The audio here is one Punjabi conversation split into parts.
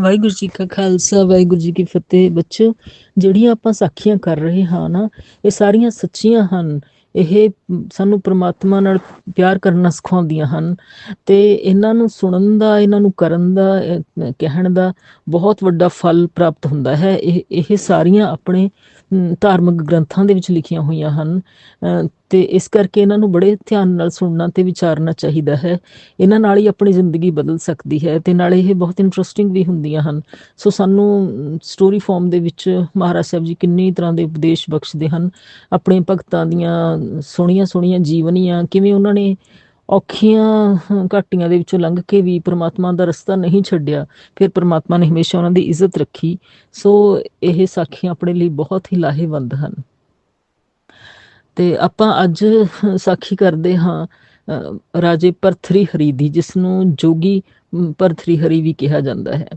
ਵਾਹਿਗੁਰੂ ਜੀ ਕਾ ਖਾਲਸਾ, ਵਾਹਿਗੁਰੂ ਜੀ ਕੀ ਫਤਿਹ। ਬੱਚੋ, ਜਿਹੜੀਆਂ ਆਪਾਂ ਸਾਖੀਆਂ ਕਰ ਰਹੇ ਹਾਂ ਨਾ, ਇਹ ਸਾਰੀਆਂ ਸੱਚੀਆਂ ਹਨ। ਇਹ ਸਾਨੂੰ ਪ੍ਰਮਾਤਮਾ ਨਾਲ ਪਿਆਰ ਕਰਨਾ ਸਿਖਾਉਂਦੀਆਂ ਹਨ ਤੇ ਇਹਨਾਂ ਨੂੰ ਸੁਣਨ ਦਾ, ਇਹਨਾਂ ਨੂੰ ਕਰਨ ਦਾ ਕਹਿਣ ਦਾ ਬਹੁਤ ਵੱਡਾ ਫਲ ਪ੍ਰਾਪਤ ਹੁੰਦਾ ਹੈ। ਇਹ ਇਹ ਸਾਰੀਆਂ ਆਪਣੇ ਧਾਰਮਿਕ ਗ੍ਰੰਥਾਂ ਦੇ ਵਿੱਚ ਲਿਖੀਆਂ ਹੋਈਆਂ ਹਨ। ਅਹ, ਤੇ ਇਸ ਕਰਕੇ ਇਹਨਾਂ ਨੂੰ ਬੜੇ ਧਿਆਨ ਨਾਲ ਸੁਣਨਾ ਤੇ ਵਿਚਾਰਨਾ ਚਾਹੀਦਾ ਹੈ। ਇਹਨਾਂ ਨਾਲ ਹੀ ਆਪਣੀ ਜ਼ਿੰਦਗੀ ਬਦਲ ਸਕਦੀ ਹੈ ਤੇ ਨਾਲੇ ਇਹ ਬਹੁਤ ਇੰਟਰਸਟਿੰਗ ਵੀ ਹੁੰਦੀਆਂ ਹਨ। ਸੋ ਸਾਨੂੰ ਸਟੋਰੀ ਫਾਰਮ ਦੇ ਵਿੱਚ ਮਹਾਰਾਜ ਸਾਹਿਬ ਜੀ ਕਿੰਨੀ ਤਰ੍ਹਾਂ ਦੇ ਉਪਦੇਸ਼ ਬਖਸ਼ਦੇ ਹਨ। ਆਪਣੇ ਭਗਤਾਂ ਦੀਆਂ ਸੋਹਣੀਆਂ ਸੋਹਣੀਆਂ ਜੀਵਨੀਆਂ ਕਿਵੇਂ ਉਹਨਾਂ ਨੇ ਔਖੀਆਂ ਘਾਟੀਆਂ ਦੇ ਵਿੱਚੋਂ ਲੰਘ ਕੇ ਵੀ ਪ੍ਰਮਾਤਮਾ ਦਾ ਰਸਤਾ ਨਹੀਂ ਛੱਡਿਆ ਫਿਰ ਪ੍ਰਮਾਤਮਾ ਨੇ ਹਮੇਸ਼ਾ ਉਹਨਾਂ ਦੀ ਇੱਜ਼ਤ ਰੱਖੀ। ਸੋ ਇਹ ਸਾਖੀਆਂ ਆਪਣੇ ਲਈ ਬਹੁਤ ਹੀ ਲਾਹੇਵੰਦ ਹਨ। ਤੇ ਆਪਾਂ ਅੱਜ ਸਾਖੀ ਕਰਦੇ ਹਾਂ ਅ, ਰਾਜੇ ਭਰਥਰੀ ਹਰੀ ਦੀ ਜਿਸ ਨੂੰ ਜੋਗੀ ਅਮ, ਭਰਥਰੀ ਹਰੀ ਵੀ ਕਿਹਾ ਜਾਂਦਾ ਹੈ।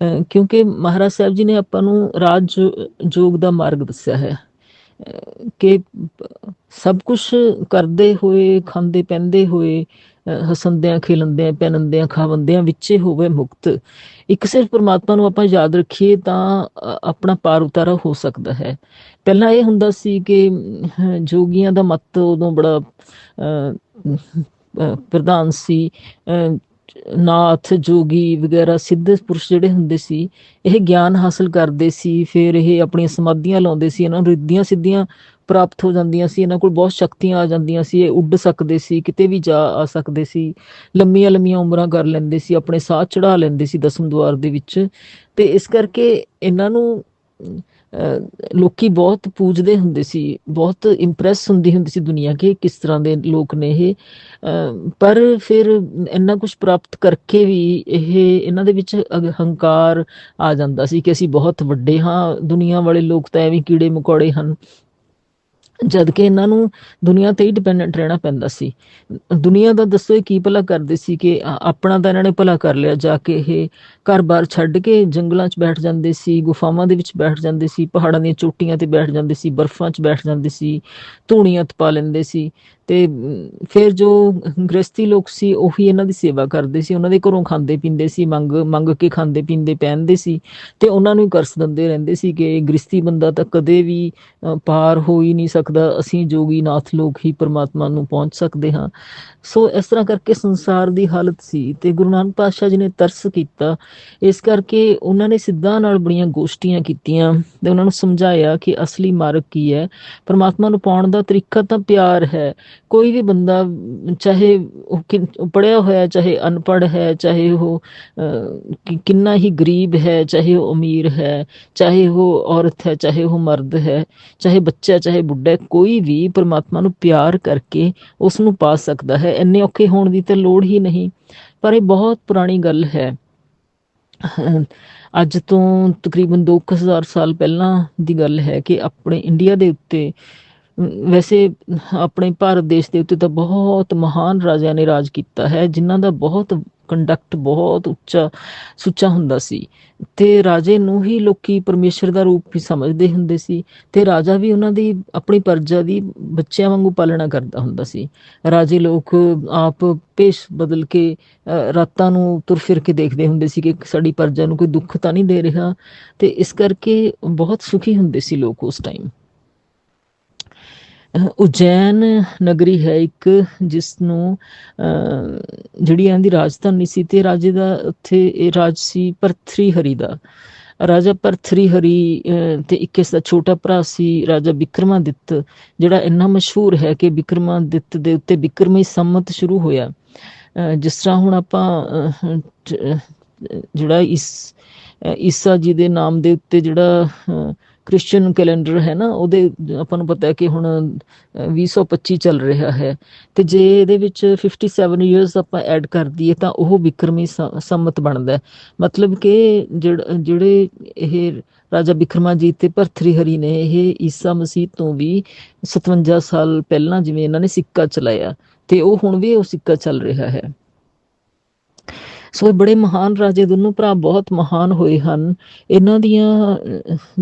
ਅ, ਕਿਉਂਕਿ ਮਹਾਰਾਜ ਸਾਹਿਬ ਜੀ ਨੇ ਆਪਾਂ ਨੂੰ ਰਾਜ ਜੋਗ ਦਾ ਮਾਰਗ ਦੱਸਿਆ ਹੈ। ਕਿ ਸਭ ਕੁਝ ਕਰਦੇ ਹੋਏ ਖਾਂਦੇ ਪੈਂਦੇ ਹੋਏ ਅ, ਹੱਸੰਦਿਆਂ ਖੇਲੰਦਿਆਂ ਪਹਿਨੰਦਿਆਂ ਖਾਵੰਦਿਆਂ ਵਿੱਚੇ ਹੋਵੇ ਮੁਕਤ। ਇੱਕ ਸਿਰਫ ਪਰਮਾਤਮਾ ਨੂੰ ਆਪਾਂ ਯਾਦ ਰੱਖੀਏ ਤਾਂ ਆਪਣਾ ਪਾਰ ਉਤਾਰਾ ਹੋ ਸਕਦਾ ਹੈ। ਪਹਿਲਾਂ ਇਹ ਹੁੰਦਾ ਸੀ ਕਿ ਜੋਗੀਆਂ ਦਾ ਮਤ ਉਦੋਂ ਬੜਾ ਅਹ, ਅਹ, ਪ੍ਰਧਾਨ ਸੀ। ਅਹ, ਨਾਥ, ਜੋਗੀ ਵਗੈਰਾ, ਸਿੱਧੇ ਪੁਰਸ਼ ਜਿਹੜੇ ਹੁੰਦੇ ਸੀ, ਇਹ ਗਿਆਨ ਹਾਸਲ ਕਰਦੇ ਸੀ, ਫਿਰ ਇਹ ਆਪਣੀਆਂ ਸਮਾਧੀਆਂ ਲਾਉਂਦੇ ਸੀ, ਇਹਨਾਂ ਨੂੰ ਰਿੱਧੀਆਂ ਸਿੱਧੀਆਂ ਪ੍ਰਾਪਤ ਹੋ ਜਾਂਦੀਆਂ ਸੀ, ਇਹਨਾਂ ਕੋਲ ਬਹੁਤ ਸ਼ਕਤੀਆਂ ਆ ਜਾਂਦੀਆਂ ਸੀ, ਇਹ ਉੱਡ ਸਕਦੇ ਸੀ, ਕਿਤੇ ਵੀ ਜਾ ਆ ਸਕਦੇ ਸੀ, ਲੰਮੀਆਂ ਲੰਮੀਆਂ ਉਮਰਾਂ ਕਰ ਲੈਂਦੇ ਸੀ, ਆਪਣੇ ਸਾਹ ਚੜਾ ਲੈਂਦੇ ਸੀ ਦਸਮ ਦੁਆਰ ਦੇ ਵਿੱਚ, ਤੇ ਇਸ ਕਰਕੇ ਇਹਨਾਂ ਨੂੰ ਲੋਕੀ ਬਹੁਤ ਪੂਜਦੇ ਹੁੰਦੇ ਸੀ ਬਹੁਤ ਇੰਪ੍ਰੈਸ ਹੁੰਦੀ ਹੁੰਦੀ ਸੀ ਦੁਨੀਆ ਕੇ ਕਿਸ ਤਰ੍ਹਾਂ ਦੇ ਲੋਕ ਨੇ ਇਹ। ਅਹ, ਪਰ ਫਿਰ ਇੰਨਾ ਕੁਝ ਪ੍ਰਾਪਤ ਕਰਕੇ ਵੀ ਇਹ ਇਹਨਾਂ ਦੇ ਵਿੱਚ ਅਗ- ਹੰਕਾਰ ਆ ਜਾਂਦਾ ਸੀ ਕਿ ਅਸੀਂ ਬਹੁਤ ਵੱਡੇ ਹਾਂ ਦੁਨੀਆ ਵਾਲੇ ਲੋਕ ਤਾਂ ਐਵੇਂ ਕੀੜੇ ਮਕੌੜੇ ਹਨ। ਜਦ ਕਿ ਇਹਨਾਂ ਨੂੰ ਦੁਨੀਆ ਤੇ ਹੀ ਡਿਪੈਂਡੈਂਟ ਰਹਿਣਾ ਪੈਂਦਾ ਸੀ। ਦੁਨੀਆ ਦਾ ਦੱਸੋ ਇਹ ਕੀ ਭਲਾ ਕਰਦੇ ਸੀ ਕਿ ਆਪਣਾ ਤਾਂ ਇਹਨਾਂ ਨੇ ਭਲਾ ਕਰ ਲਿਆ, ਜਾ ਕੇ ਇਹ ਘਰ-ਬਾਰ ਛੱਡ ਕੇ ਜੰਗਲਾਂ 'ਚ ਬੈਠ ਜਾਂਦੇ ਸੀ, ਗੁਫਾਵਾਂ ਦੇ ਵਿੱਚ ਬੈਠ ਜਾਂਦੇ ਸੀ, ਪਹਾੜਾਂ ਦੀਆਂ ਚੋਟੀਆਂ ਤੇ ਬੈਠ ਜਾਂਦੇ ਸੀ, ਬਰਫ਼ਾਂ 'ਚ ਬੈਠ ਜਾਂਦੇ ਸੀ, ਧੂਣੀਆਂ ਤਪਾ ਲੈਂਦੇ ਸੀ। ਤੇ ਫਿਰ ਜੋ ਗ੍ਰਸਤੀ ਲੋਕ ਸੀ, ਉਹੀ ਇਹਨਾਂ ਦੀ ਸੇਵਾ ਕਰਦੇ ਸੀ। ਉਹਨਾਂ ਦੇ ਘਰੋਂ ਖਾਂਦੇ ਪੀਂਦੇ ਸੀ, ਮੰਗ ਮੰਗ ਕੇ ਖਾਂਦੇ ਪੀਂਦੇ ਪਹਿਨਦੇ ਸੀ ਤੇ ਉਹਨਾਂ ਨੂੰ ਕਰਸ ਦਿੰਦੇ ਰਹਿੰਦੇ ਸੀ ਕਿ ਗ੍ਰਸਤੀ ਬੰਦਾ ਤਾਂ ਕਦੇ ਵੀ ਪਾਰ ਹੋ ਹੀ ਨਹੀਂ ਸਕਦਾ। ਅਸੀਂ ਜੋਗੀ ਨਾਥ ਲੋਕ ਹੀ ਪਰਮਾਤਮਾ ਨੂੰ ਪਹੁੰਚ ਸਕਦੇ ਹਾਂ। ਸੋ ਇਸ ਤਰ੍ਹਾਂ ਕਰਕੇ ਸੰਸਾਰ ਦੀ ਹਾਲਤ ਸੀ ਤੇ ਗੁਰੂ ਨਾਨਕ ਪਾਤਸ਼ਾਹ ਜੀ ਨੇ ਤਰਸ ਕੀਤਾ। ਇਸ ਕਰਕੇ ਉਹਨਾਂ ਨੇ ਸਿੱਧਾਂ ਨਾਲ ਬੜੀਆਂ ਗੋਸ਼ਟੀਆਂ ਕੀਤੀਆਂ ਤੇ ਉਹਨਾਂ ਨੂੰ ਸਮਝਾਇਆ ਕਿ ਅਸਲੀ ਮਾਰਗ ਕੀ ਹੈ? ਪਰਮਾਤਮਾ ਨੂੰ ਪਾਉਣ ਦਾ ਤਰੀਕਾ ਤਾਂ ਪਿਆਰ ਹੈ ਕੋਈ ਵੀ ਬੰਦਾ, ਚਾਹੇ ਉਹ ਪੜਿਆ ਹੋਇਆ, ਚਾਹੇ ਅਨਪੜ੍ਹ ਹੈ, ਚਾਹੇ ਉਹ ਕਿੰਨਾ ਹੀ ਗਰੀਬ ਹੈ, ਚਾਹੇ ਉਹ ਅਮੀਰ ਹੈ, ਚਾਹੇ ਉਹ ਔਰਤ ਹੈ, ਚਾਹੇ ਉਹ ਮਰਦ ਹੈ, ਚਾਹੇ ਬੱਚਾ, ਚਾਹੇ ਬੁੱਢਾ ਕੋਈ ਵੀ ਪਰਮਾਤਮਾ ਨੂੰ ਪਿਆਰ ਕਰਕੇ ਉਸ ਨੂੰ ਪਾ ਸਕਦਾ ਹੈ। ਇੰਨੇ ਔਖੇ ਹੋਣ ਦੀ ਤਾਂ ਲੋੜ ਹੀ ਨਹੀਂ। ਪਰ ਇਹ ਬਹੁਤ ਪੁਰਾਣੀ ਗੱਲ ਹੈ। ਅੱਜ ਤੋਂ ਤਕਰੀਬਨ 2000 ਸਾਲ ਪਹਿਲਾਂ ਦੀ ਗੱਲ ਹੈ ਕਿ ਆਪਣੇ ਇੰਡੀਆ ਦੇ ਉੱਤੇ ਵੈਸੇ ਆਪਣੇ ਭਾਰਤ ਦੇਸ਼ ਦੇ ਉੱਤੇ ਤਾਂ ਬਹੁਤ ਮਹਾਨ ਰਾਜਿਆਂ ਨੇ ਰਾਜ ਕੀਤਾ ਹੈ ਜਿਨ੍ਹਾਂ ਦਾ ਬਹੁਤ ਕੰਡਕਟ ਬਹੁਤ ਉੱਚਾ ਸੁੱਚਾ ਹੁੰਦਾ ਸੀ। ਤੇ ਰਾਜੇ ਨੂੰ ਹੀ ਲੋਕੀ ਪਰਮੇਸ਼ਰ ਦਾ ਰੂਪ ਵੀ ਸਮਝਦੇ ਹੁੰਦੇ ਸੀ ਤੇ ਰਾਜਾ ਵੀ ਉਹਨਾਂ ਦੀ ਆਪਣੀ ਪਰਜਾ ਦੀ ਬੱਚਿਆਂ ਵਾਂਗੂ ਪਾਲਣਾ ਕਰਦਾ ਹੁੰਦਾ ਸੀ। ਰਾਜੇ ਲੋਕ ਆਪ ਪੇਸ਼ ਬਦਲ ਕੇ ਅ, ਰਾਤਾਂ ਨੂੰ ਤੁਰ ਫਿਰ ਕੇ ਦੇਖਦੇ ਹੁੰਦੇ ਸੀ ਕਿ ਸਾਡੀ ਪਰਜਾ ਨੂੰ ਕੋਈ ਦੁੱਖ ਤਾਂ ਨਹੀਂ ਦੇ ਰਿਹਾ ਤੇ ਇਸ ਕਰਕੇ ਬਹੁਤ ਸੁਖੀ ਹੁੰਦੇ ਸੀ ਲੋਕ ਉਸ ਟਾਈਮ ਉਜੈਨ ਨਗਰੀ ਹੈ ਇੱਕ ਜਿਸ ਨੂੰ ਅਹ, ਜਿਹੜੀ ਇਹਨਾਂ ਰਾਜਧਾਨੀ ਸੀ ਤੇ ਰਾਜੇ ਦਾ ਉੱਥੇ ਇਹ ਰਾਜ ਸੀ ਭਰਥਰੀ ਹਰੀ ਦਾ। ਰਾਜਾ ਭਰਥਰੀ ਹਰੀ ਤੇ ਇੱਕ ਇਸ ਦਾ ਛੋਟਾ ਭਰਾ ਸੀ ਰਾਜਾ ਬਿਕਰਮਾਦਿੱਤ ਜਿਹੜਾ ਇੰਨਾ ਮਸ਼ਹੂਰ ਹੈ ਕਿ ਬਿਕਰਮਾਦਿੱਤ ਦੇ ਉੱਤੇ ਬਿਕਰਮੀ ਸੰਮਤ ਸ਼ੁਰੂ ਹੋਇਆ। ਅਹ, ਜਿਸ ਤਰ੍ਹਾਂ ਹੁਣ ਆਪਾਂ ਅਹ, ਜਿਹੜਾ ਇਸ ਈਸਾ ਜੀ ਦੇ ਨਾਮ ਦੇ ਉੱਤੇ ਜਿਹੜਾ ਅਹ, ਕ੍ਰਿਸਚੀਅਨ ਕੈਲੰਡਰ ਹੈ ਨਾ ਉਹਦੇ ਆਪਾਂ ਨੂੰ ਪਤਾ ਹੈ ਕਿ ਹੁਣ ਅਹ, 2025 ਚੱਲ ਰਿਹਾ ਹੈ। ਤੇ ਜੇ ਇਹਦੇ ਵਿੱਚ 57 ਇਅਰਸ ਆਪਾਂ ਐਡ ਕਰ ਦਈਏ ਤਾਂ ਉਹ ਵਿਕਰਮੀ ਸ- ਸੰਮਤ ਬਣਦਾ ਹੈ। ਮਤਲਬ ਕਿ ਜਿਹੜੇ ਇਹ ਰਾਜਾ ਬਿਕਰਮਾਜੀਤ ਤੇ ਭਰਥਰੀ ਹਰੀ ਨੇ ਇਹ ਈਸਾ ਮਸੀਹ ਤੋਂ ਵੀ 57 ਸਾਲ ਪਹਿਲਾਂ ਜਿਵੇਂ ਇਹਨਾਂ ਨੇ ਸਿੱਕਾ ਚਲਾਇਆ ਤੇ ਉਹ ਹੁਣ ਵੀ ਉਹ ਸਿੱਕਾ ਚੱਲ ਰਿਹਾ ਹੈ। ਸੋ ਇਹ ਬੜੇ ਮਹਾਨ ਰਾਜੇ ਦੋਨੋਂ ਭਰਾ ਬਹੁਤ ਮਹਾਨ ਹੋਏ ਹਨ। ਇਹਨਾਂ ਦੀਆਂ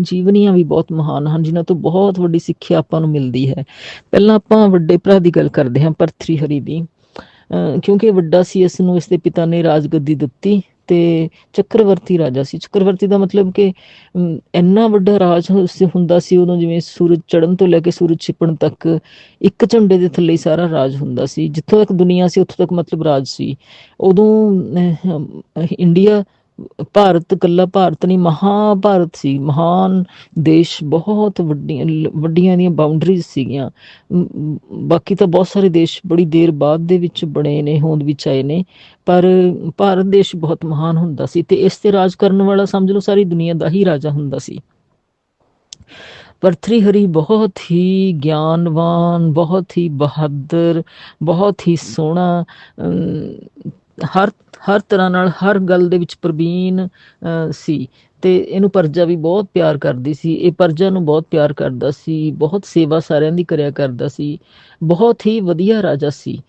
ਜੀਵਨੀਆਂ ਵੀ ਬਹੁਤ ਮਹਾਨ ਹਨ ਜਿਨ੍ਹਾਂ ਤੋਂ ਬਹੁਤ ਵੱਡੀ ਸਿੱਖਿਆ ਆਪਾਂ ਨੂੰ ਮਿਲਦੀ ਹੈ। ਪਹਿਲਾਂ ਆਪਾਂ ਵੱਡੇ ਭਰਾ ਦੀ ਗੱਲ ਕਰਦੇ ਹਾਂ ਪਰਥਰੀ ਹਰੀ ਦੀ। ਅਹ, ਕਿਉਂਕਿ ਵੱਡਾ ਸੀ ਇਸ ਨੂੰ ਇਸ ਦੇ ਪਿਤਾ ਨੇ ਰਾਜਗੱਦੀ ਦਿੱਤੀ। ਤੇ ਚੱਕਰਵਰਤੀ ਰਾਜਾ ਸੀ। ਚੱਕਰਵਰਤੀ ਦਾ ਮਤਲਬ ਕਿ ਇੰਨਾ ਵੱਡਾ ਰਾਜ ਹੁੰਦਾ ਸੀ ਉਦੋਂ ਜਿਵੇਂ ਸੂਰਜ ਚੜ੍ਹਨ ਤੋਂ ਲੈ ਕੇ ਸੂਰਜ ਛਿਪਣ ਤੱਕ ਇੱਕ ਝੰਡੇ ਦੇ ਥੱਲੇ ਸਾਰਾ ਰਾਜ ਹੁੰਦਾ ਸੀ। ਜਿੱਥੋਂ ਤੱਕ ਦੁਨੀਆ ਸੀ ਉੱਥੋਂ ਤੱਕ ਮਤਲਬ ਰਾਜ ਸੀ। ਉਦੋਂ ਅਹ, ਇੰਡੀਆ ਭਾਰਤ ਕੱਲਾ ਭਾਰਤ ਨਹੀਂ ਮਹਾਭਾਰਤ ਸੀ। ਮਹਾਨ ਦੇਸ਼ ਬਹੁਤ ਵੱਡੀਆਂ ਲ- ਵੱਡੀਆਂ ਦੀਆਂ ਬਾਉਂਡਰੀਜ਼ ਸੀਗੀਆਂ। ਬਾਕੀ ਤਾਂ ਬਹੁਤ ਸਾਰੇ ਦੇਸ਼ ਬੜੀ ਦੇਰ ਬਾਅਦ ਦੇ ਵਿੱਚ ਬਣੇ ਨੇ ਹੋਂਦ ਵਿੱਚ ਆਏ ਨੇ। ਪਰ ਭਾਰਤ ਦੇਸ਼ ਬਹੁਤ ਮਹਾਨ ਹੁੰਦਾ ਸੀ ਤੇ ਇਸ ਤੇ ਰਾਜ ਕਰਨ ਵਾਲਾ ਸਮਝ ਲਓ ਸਾਰੀ ਦੁਨੀਆ ਦਾ ਹੀ ਰਾਜਾ ਹੁੰਦਾ ਸੀ। ਭਰਤਰੀ ਬਹੁਤ ਹੀ ਗਿਆਨਵਾਨ ਬਹੁਤ ਹੀ ਬਹਾਦਰ ਬਹੁਤ ਹੀ ਸੋਹਣਾ ਅਮ, ਹਰ ਹਰ ਤਰ੍ਹਾਂ ਨਾਲ ਹਰ ਗੱਲ ਦੇ ਵਿੱਚ ਪ੍ਰਵੀਨ ਅ, ਸੀ। ਤੇ ਇਹਨੂੰ ਪਰਜਾ ਵੀ ਬਹੁਤ ਪਿਆਰ ਕਰਦੀ ਸੀ। ਇਹ ਪਰਜਾ ਨੂੰ ਬਹੁਤ ਪਿਆਰ ਕਰਦਾ ਸੀ। ਬਹੁਤ ਸੇਵਾ ਸਾਰਿਆਂ ਦੀ ਕਰਿਆ ਕਰਦਾ ਸੀ। ਬਹੁਤ ਹੀ ਵਧੀਆ ਰਾਜਾ ਸੀ।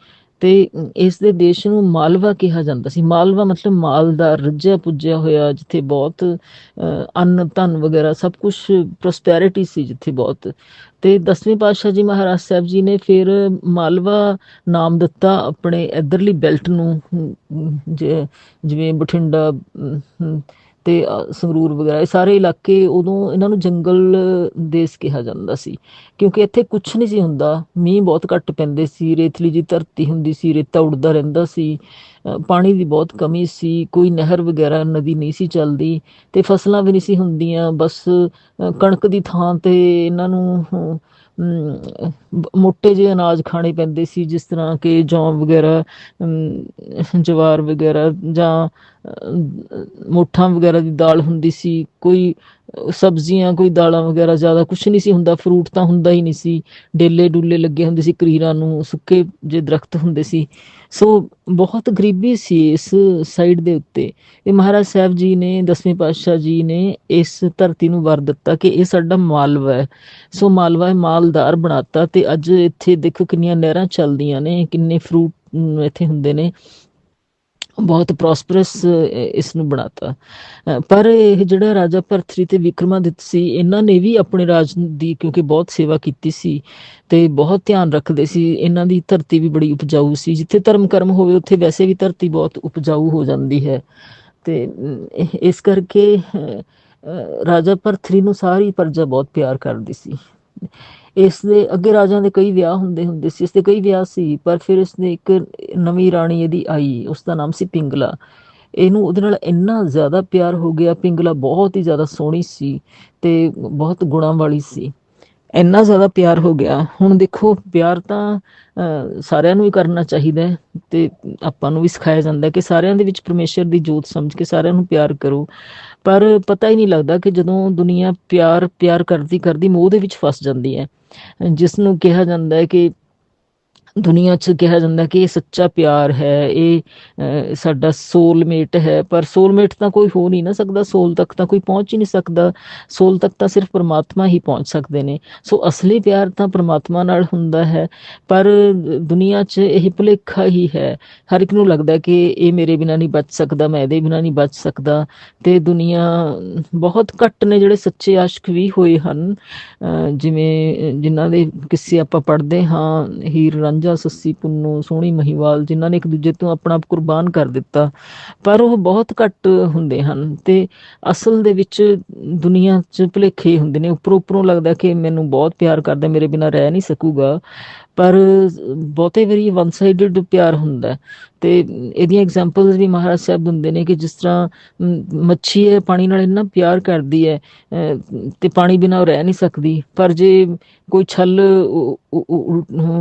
ਤੇ ਇਸ ਦੇ ਦੇਸ਼ ਨੂੰ ਮਾਲਵਾ ਕਿਹਾ ਜਾਂਦਾ ਸੀ। ਮਾਲਵਾ ਮਤਲਬ ਮਾਲ ਦਾ ਰੱਜਿਆ ਪੁੱਜਿਆ ਹੋਇਆ, ਜਿੱਥੇ ਬਹੁਤ ਅੰਨ, ਧਨ ਵਗੈਰਾ ਸਭ ਕੁਝ ਪ੍ਰੋਸਪੈਰਿਟੀ ਸੀ ਜਿੱਥੇ ਬਹੁਤ। ਤੇ ਦਸਵੇਂ ਪਾਤਸ਼ਾਹ ਜੀ ਮਹਾਰਾਜ ਸਾਹਿਬ ਜੀ ਨੇ ਫਿਰ ਮਾਲਵਾ ਨਾਮ ਦਿੱਤਾ ਆਪਣੇ ਇਧਰਲੀ ਬੈਲਟ ਨੂੰ ਜਿਵੇਂ ਬਠਿੰਡਾ ਤੇ ਸੰਗਰੂਰ ਵਗੈਰਾ, ਇਹ ਸਾਰੇ ਇਲਾਕੇ ਉਦੋਂ ਇਹਨਾਂ ਨੂੰ ਜੰਗਲ ਦੇਸ਼ ਕਿਹਾ ਜਾਂਦਾ ਸੀ। ਕਿਉਂਕਿ ਇੱਥੇ ਕੁਝ ਨਹੀਂ ਸੀ ਹੁੰਦਾ, ਮੀਂਹ ਬਹੁਤ ਘੱਟ ਪੈਂਦੇ ਸੀ, ਰੇਤਲੀ ਜੀ ਧਰਤੀ ਹੁੰਦੀ ਸੀ, ਰੇਤਾ ਉੱਡਦਾ ਰਹਿੰਦਾ ਸੀ। ਪਾਣੀ ਦੀ ਬਹੁਤ ਕਮੀ ਸੀ ਕੋਈ ਨਹਿਰ ਵਗੈਰਾ ਨਦੀ ਨਹੀਂ ਸੀ ਚੱਲਦੀ ਤੇ ਫਸਲਾਂ ਵੀ ਨਹੀਂ ਸੀ ਹੁੰਦੀਆਂ ਬਸ ਕਣਕ ਦੀ ਥਾਂ ਤੇ ਇਹਨਾਂ ਨੂੰ ਅ, ਮੋਟੇ ਜਿਹੇ ਅਨਾਜ ਖਾਣੇ ਪੈਂਦੇ ਸੀ ਜਿਸ ਤਰ੍ਹਾਂ ਕਿ ਜੌਂ ਵਗੈਰਾ ਅਮ, ਜਵਾਰ ਵਗੈਰਾ ਜਾਂ ਅ, ਮੋਠਾਂ ਵਗੈਰਾ ਦੀ ਦਾਲ ਹੁੰਦੀ ਸੀ ਕੋਈ ਸਬਜ਼ੀਆਂ, ਕੋਈ ਦਾਲਾਂ ਵਗੈਰਾ ਜ਼ਿਆਦਾ ਕੁਝ ਨਹੀਂ ਸੀ ਹੁੰਦਾ ਫਰੂਟ ਤਾਂ ਹੁੰਦਾ ਹੀ ਨਹੀਂ ਸੀ। ਡੇਲੇ ਡੁੱਲੇ ਲੱਗੇ ਹੁੰਦੇ ਸੀ ਕਰੀਰਾਂ ਨੂੰ, ਸੁੱਕੇ ਜੇ ਦਰਖਤ ਹੁੰਦੇ ਸੀ। ਸੋ ਬਹੁਤ ਗਰੀਬੀ ਸੀ ਇਸ ਸਾਈਡ ਦੇ ਉੱਤੇ। ਇਹ ਮਹਾਰਾਜ ਸਾਹਿਬ ਜੀ ਨੇ, ਦਸਵੇਂ ਪਾਤਸ਼ਾਹ ਜੀ ਨੇ ਇਸ ਧਰਤੀ ਨੂੰ ਵਰ ਦਿੱਤਾ ਕਿ ਇਹ ਸਾਡਾ ਮਾਲਵਾ ਹੈ। ਸੋ ਮਾਲਵਾ ਮਾਲਦਾਰ ਬਣਾਤਾ ਤੇ ਅੱਜ ਇੱਥੇ ਦੇਖੋ ਕਿੰਨੀਆਂ ਨਹਿਰਾਂ ਚੱਲਦੀਆਂ ਨੇ, ਕਿੰਨੇ ਫਰੂਟ ਇੱਥੇ ਹੁੰਦੇ ਨੇ। ਬਹੁਤ ਪ੍ਰੋਸਪਰਸ ਇਸ ਨੂੰ ਬਣਾਤਾ। ਪਰ ਇਹ ਜਿਹੜਾ ਰਾਜਾ ਭਰਥਰੀ ਤੇ ਵਿਕਰਮਾਦਿੱਤ ਸੀ, ਇਹਨਾਂ ਨੇ ਵੀ ਆਪਣੇ ਰਾਜ ਦੀ ਕਿਉਂਕਿ ਬਹੁਤ ਸੇਵਾ ਕੀਤੀ ਸੀ ਤੇ ਬਹੁਤ ਧਿਆਨ ਰੱਖਦੇ ਸੀ, ਇਹਨਾਂ ਦੀ ਧਰਤੀ ਵੀ ਬੜੀ ਉਪਜਾਊ ਸੀ। ਜਿੱਥੇ ਧਰਮ ਕਰਮ ਹੋਵੇ, ਉੱਥੇ ਵੈਸੇ ਵੀ ਧਰਤੀ ਬਹੁਤ ਉਪਜਾਊ ਹੋ ਜਾਂਦੀ ਹੈ। ਤੇ ਇਸ ਕਰਕੇ ਰਾਜਾ ਭਰਥਰੀ ਨੂੰ ਸਾਰੀ ਪ੍ਰਜਾ ਬਹੁਤ ਪਿਆਰ ਕਰਦੀ ਸੀ। ਇਸ ਦੇ ਅੱਗੇ ਰਾਜਾਂ ਦੇ ਕਈ ਵਿਆਹ ਹੁੰਦੇ ਹੁੰਦੇ ਸੀ ਇਸ ਦੇ ਕਈ ਵਿਆਹ ਸੀ, ਪਰ ਫਿਰ ਇਸ ਨੇ ਇੱਕ ਨਵੀਂ ਰਾਣੀ ਇਹਦੀ ਆਈ ਉਸ ਦਾ ਨਾਮ ਸੀ ਪਿੰਗਲਾ। ਇਹਨੂੰ ਉਹਦੇ ਨਾਲ ਇੰਨਾ ਜ਼ਿਆਦਾ ਪਿਆਰ ਹੋ ਗਿਆ, ਪਿੰਗਲਾ ਬਹੁਤ ਹੀ ਜ਼ਿਆਦਾ ਸੋਹਣੀ ਸੀ ਤੇ ਬਹੁਤ ਗੁਣਾਂ ਵਾਲੀ ਸੀ। ਇੰਨਾ ਜ਼ਿਆਦਾ ਪਿਆਰ ਹੋ ਗਿਆ। ਹੁਣ ਦੇਖੋ, ਪਿਆਰ ਤਾਂ ਸਾਰਿਆਂ ਨੂੰ ਹੀ ਕਰਨਾ ਚਾਹੀਦਾ ਹੈ ਤੇ ਆਪਾਂ ਨੂੰ ਵੀ ਸਿਖਾਇਆ ਜਾਂਦਾ ਕਿ ਸਾਰਿਆਂ ਦੇ ਵਿੱਚ ਪਰਮੇਸ਼ਰ ਦੀ ਜੋਤ ਸਮਝ ਕੇ ਸਾਰਿਆਂ ਨੂੰ ਪਿਆਰ ਕਰੋ। ਪਰ ਪਤਾ ਹੀ ਨਹੀਂ ਲੱਗਦਾ ਕਿ ਜਦੋਂ ਦੁਨੀਆ ਪਿਆਰ ਪਿਆਰ ਕਰਦੀ ਕਰਦੀ ਮੋਹ ਦੇ ਵਿੱਚ ਫਸ ਜਾਂਦੀ ਹੈ। ਜਿਸ ਨੂੰ ਕਿਹਾ ਜਾਂਦਾ ਹੈ ਕਿ ਦੁਨੀਆ 'ਚ ਕਿਹਾ ਜਾਂਦਾ ਕਿ ਇਹ ਸੱਚਾ ਪਿਆਰ ਹੈ, ਇਹ ਸਾਡਾ ਸੋਲਮੇਟ ਹੈ, ਪਰ ਸੋਲਮੇਟ ਤਾਂ ਕੋਈ ਹੋ ਨਹੀਂ ਨਾ ਸਕਦਾ ਸੋਲ ਤੱਕ ਤਾਂ ਕੋਈ ਪਹੁੰਚ ਹੀ ਨਹੀਂ ਸਕਦਾ ਸੋਲ ਤੱਕ ਤਾਂ ਸਿਰਫ ਪਰਮਾਤਮਾ ਹੀ ਪਹੁੰਚ ਸਕਦੇ ਨੇ, ਸੋ ਅਸਲੀ ਪਿਆਰ ਤਾਂ ਪਰਮਾਤਮਾ ਨਾਲ ਹੁੰਦਾ ਹੈ, ਪਰ ਦੁਨੀਆ 'ਚ ਇਹ ਭੁਲੇਖਾ ਹੀ ਹੈ, ਹਰ ਇੱਕ ਨੂੰ ਲੱਗਦਾ ਕਿ ਇਹ ਮੇਰੇ ਬਿਨਾ ਨਹੀਂ ਬਚ ਸਕਦਾ, ਮੈਂ ਇਹਦੇ ਬਿਨਾ ਨਹੀਂ ਬਚ ਸਕਦਾ, ਤੇ ਦੁਨੀਆ ਬਹੁਤ ਘੱਟ ਨੇ ਜਿਹੜੇ ਸੱਚੇ ਆਸ਼ਿਕ ਵੀ ਹੋਏ ਹਨ ਜਿਵੇਂ ਜਿਨ੍ਹਾਂ ਦੇ ਕਿੱਸੇ ਆਪਾਂ ਪੜ੍ਹਦੇ ਹਾਂ, ਹੀਰ ਰਾਂਝਾ ਸੱਸੀ ਪੁੰਨੂ, ਸੋਹਣੀ ਮਹੀਵਾਲ, ਜਿਨ੍ਹਾਂ ਨੇ ਇੱਕ ਦੂਜੇ ਤੋਂ ਆਪਣਾ ਆਪ ਕੁਰਬਾਨ ਕਰ ਦਿੱਤਾ। ਪਰ ਉਹ ਬਹੁਤ ਘੱਟ ਹੁੰਦੇ ਹਨ ਤੇ ਅਸਲ ਦੇ ਵਿੱਚ ਦੁਨੀਆ 'ਚ ਭੁਲੇਖੇ ਹੁੰਦੇ ਨੇ। ਉੱਪਰੋਂ ਉੱਪਰੋਂ ਲੱਗਦਾ ਕਿ ਮੈਨੂੰ ਬਹੁਤ ਪਿਆਰ ਕਰਦਾ, ਮੇਰੇ ਬਿਨਾ ਰਹਿ ਨਹੀਂ ਸਕੂਗਾ। ਪਰ ਬਹੁਤੇ ਵਾਰੀ ਵਨ ਸਾਈਡਡ ਪਿਆਰ ਹੁੰਦਾ ਹੈ। ਤੇ ਇਹਦੀਆਂ ਐਗਜ਼ਾਮਪਲਸ ਵੀ ਮਹਾਰਾਜ ਸਾਹਿਬ ਦਿੰਦੇ ਨੇ ਕਿ ਜਿਸ ਤਰ੍ਹਾਂ ਮੱਛੀ ਹੈ ਪਾਣੀ ਨਾਲ ਇੰਨਾ ਪਿਆਰ ਕਰਦੀ ਹੈ ਅਹ, ਤੇ ਪਾਣੀ ਬਿਨਾਂ ਰਹਿ ਨਹੀਂ ਸਕਦੀ। ਪਰ ਜੇ ਕੋਈ ਛੱਲ